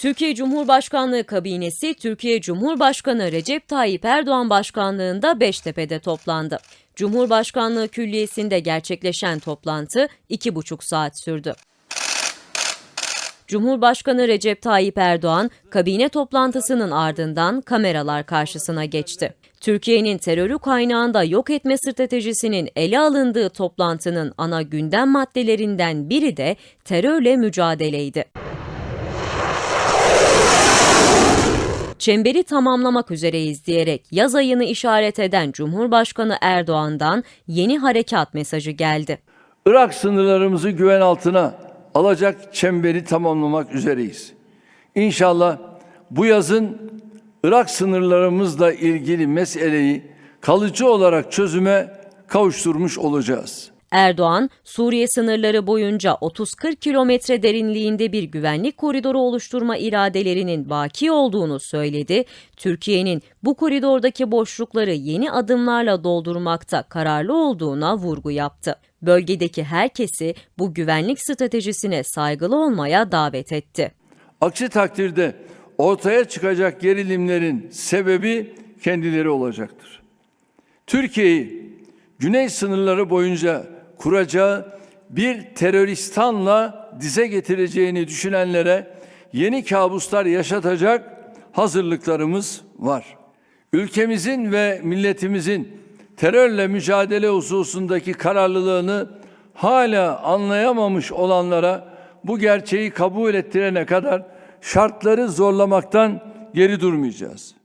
Türkiye Cumhurbaşkanlığı kabinesi Türkiye Cumhurbaşkanı Recep Tayyip Erdoğan başkanlığında Beştepe'de toplandı. Cumhurbaşkanlığı Külliyesi'nde gerçekleşen toplantı iki buçuk saat sürdü. Cumhurbaşkanı Recep Tayyip Erdoğan kabine toplantısının ardından kameralar karşısına geçti. Türkiye'nin terörü kaynağında yok etme stratejisinin ele alındığı toplantının ana gündem maddelerinden biri de terörle mücadeleydi. Çemberi tamamlamak üzereyiz diyerek yaz ayını işaret eden Cumhurbaşkanı Erdoğan'dan yeni harekat mesajı geldi. Irak sınırlarımızı güven altına alacak çemberi tamamlamak üzereyiz. İnşallah bu yazın Irak sınırlarımızla ilgili meseleyi kalıcı olarak çözüme kavuşturmuş olacağız. Erdoğan, Suriye sınırları boyunca 30-40 kilometre derinliğinde bir güvenlik koridoru oluşturma iradelerinin baki olduğunu söyledi. Türkiye'nin bu koridordaki boşlukları yeni adımlarla doldurmakta kararlı olduğuna vurgu yaptı. Bölgedeki herkesi bu güvenlik stratejisine saygılı olmaya davet etti. Aksi takdirde ortaya çıkacak gerilimlerin sebebi kendileri olacaktır. Türkiye'yi güney sınırları boyunca kuracağı bir teröristanla dize getireceğini düşünenlere yeni kabuslar yaşatacak hazırlıklarımız var. Ülkemizin ve milletimizin terörle mücadele hususundaki kararlılığını hala anlayamamış olanlara bu gerçeği kabul ettirene kadar şartları zorlamaktan geri durmayacağız.